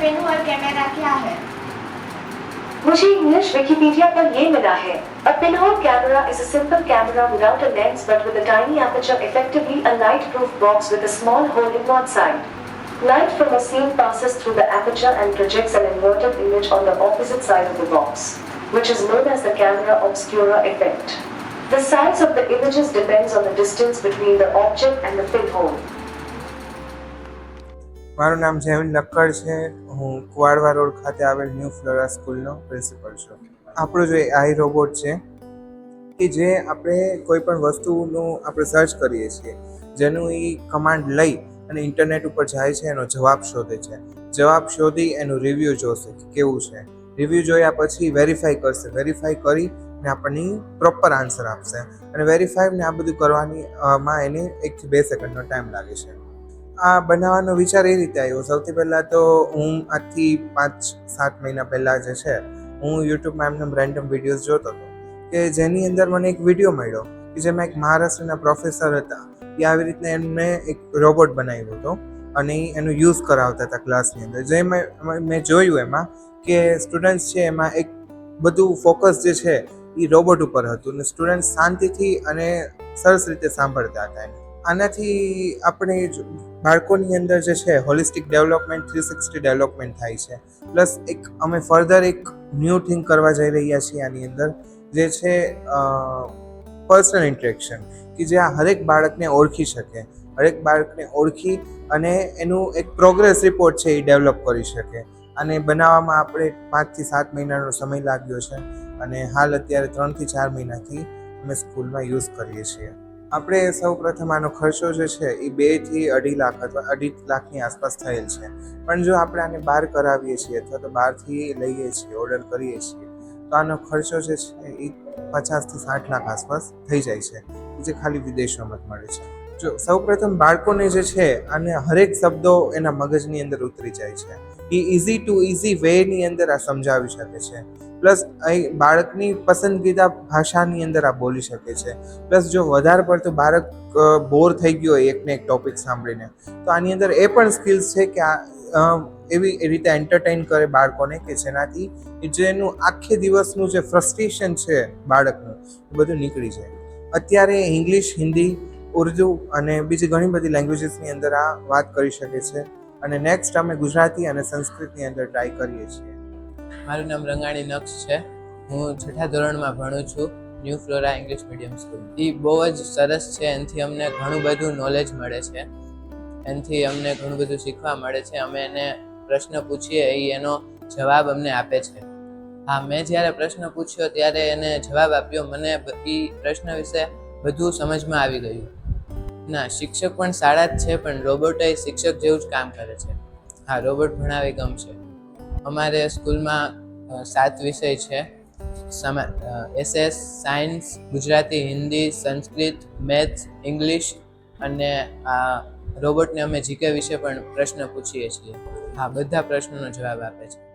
Pen और camera क्या है मुझे इंग्लिश विकिपीडिया पर ये मिला है A pinhole camera is a simple camera without a lens but with a tiny aperture effectively a light-proof box with a small hole in one side. Light from a scene passes through the aperture and projects an inverted image on the opposite side of the box, which is known as the camera obscura effect. The size of the images depends on the distance between the object and the pinhole. મારું નામ જૈન લક્કડ છે. હું Kuvadva road ખાતે આવેલ new flora સ્કૂલનો principal છું. આપણો જે આઈ રોબોટ છે કે જે આપણે કોઈ પણ વસ્તુનું આપણે સર્ચ કરીએ છીએ, જેનું એ કમાન્ડ લઈ અને ઇન્ટરનેટ ઉપર જાય છે, એનો જવાબ શોધે છે. જવાબ શોધી એનું રિવ્યૂ જોશે કે કેવું છે. રિવ્યૂ જોયા પછી વેરીફાઈ કરશે. વેરીફાઈ કરી ને આપણને પ્રોપર આન્સર આપશે. અને વેરીફાઈ ને આ બધું કરવાની માં એને એકથી બે સેકન્ડનો ટાઈમ લાગે છે. આ બનાવવાનો વિચાર એ રીતે આવ્યો. સૌથી પહેલાં તો હું આજથી પાંચ, સાત મહિના પહેલાં જે છે, હું યુટ્યુબમાં એમને રેન્ડમ વિડીયોઝ જોતો હતો કે જેની અંદર મને એક વીડિયો મળ્યો કે જેમાં એક મહારાષ્ટ્રના પ્રોફેસર હતા. એ આવી રીતના એમને એક રોબોટ બનાવ્યો હતો અને એનો યુઝ કરાવતા હતા ક્લાસની અંદર. જે મેં મેં જોયું એમાં કે સ્ટુડન્ટ્સ છે એમાં એક બધું ફોકસ જે છે એ રોબોટ ઉપર હતું ને સ્ટુડન્ટ શાંતિથી અને સરસ રીતે સાંભળતા હતા એને આનાથી આપણે બાળકોની અંદર જે છે holistic development three sixty development થાય છે. પ્લસ એક અમે ફર્ધર એક ન્યૂ થિંગ કરવા જઈ રહ્યા છીએ આની અંદર, જે છે પર્સનલ ઇન્ટરેક્શન કે જે આ હરેક બાળકને ઓળખી શકે. હરેક બાળકને ઓળખી અને એનું એક પ્રોગ્રેસ રિપોર્ટ છે એ ડેવલપ કરી શકે. અને બનાવવામાં આપણે પાંચથી સાત મહિનાનો સમય લાગ્યો છે. અને હાલ અત્યારે ત્રણથી ચાર મહિનાથી અમે સ્કૂલમાં યુઝ કરીએ છીએ. આપણે સૌ પ્રથમ આનો ખર્ચો જે છે એ બેથી અઢી લાખ અથવા અઢી લાખની આસપાસ થયેલ છે. પણ જો આપણે આને બહાર કરાવીએ છીએ અથવા તો બહારથી લઈએ છીએ, ઓર્ડર કરીએ છીએ, તો આનો ખર્ચો જે છે એ પચાસથી સાઠ લાખ આસપાસ થઈ જાય છે. જે ખાલી વિદેશોમાં જ મળે છે. જો સૌપ્રથમ બાળકોને જે છે અને હરેક શબ્દો એના મગજની અંદર ઉતરી જાય છે. એ ઇઝી ટુ ઇઝી વેની અંદર આ સમજાવી શકે છે. પ્લસ અહીં બાળકની પસંદગીદા ભાષાની અંદર આ બોલી શકે છે. પ્લસ જો વધારે પડતું બાળક બોર થઈ ગયો હોય એકને એક ટોપિક સાંભળીને, તો આની અંદર એ પણ સ્કિલ્સ છે કે આ એવી રીતે એન્ટરટેન કરે બાળકોને કે જેનાથી જેનું આખે દિવસનું જે ફ્રસ્ટ્રેશન છે બાળકનું એ બધું નીકળી જાય. અત્યારે ઇંગ્લિશ હિન્દી ઉર્દુ અને બીજી ઘણી બધી લેંગ્વેજીસની અંદર આ વાત કરી શકે છે. અને નેક્સ્ટ અમે ગુજરાતી અને સંસ્કૃતની અંદર ટ્રાય કરીએ છીએ. મારું નામ રંગાણી નક્ષ છે. હું છઠ્ઠા ધોરણમાં ભણું છું new Flora English medium school એ બહુ જ સરસ છે, એનાથી અમને ઘણું બધું નોલેજ મળે છે. એનાથી અમને ઘણું બધું શીખવા મળે છે. અમે એને પ્રશ્ન પૂછીએ એ એનો જવાબ અમને આપે છે. હા, મેં જ્યારે પ્રશ્ન પૂછ્યો ત્યારે એને જવાબ આપ્યો. મને એ પ્રશ્ન વિશે બધું સમજમાં આવી ગયું. ના, શિક્ષક પણ સારા જ છે, પણ રોબોટ શિક્ષક જેવું જ કામ કરે છે. હા, રોબોટ ભણાવે ગમશે. અમારે સ્કૂલમાં સાત વિષય છે. SS, science, Gujarati, Hindi, Sanskrit, maths, English અને આ રોબોટને અમે જીકે વિશે પણ પ્રશ્ન પૂછીએ છીએ. હા, બધા પ્રશ્નોનો જવાબ આપે છે.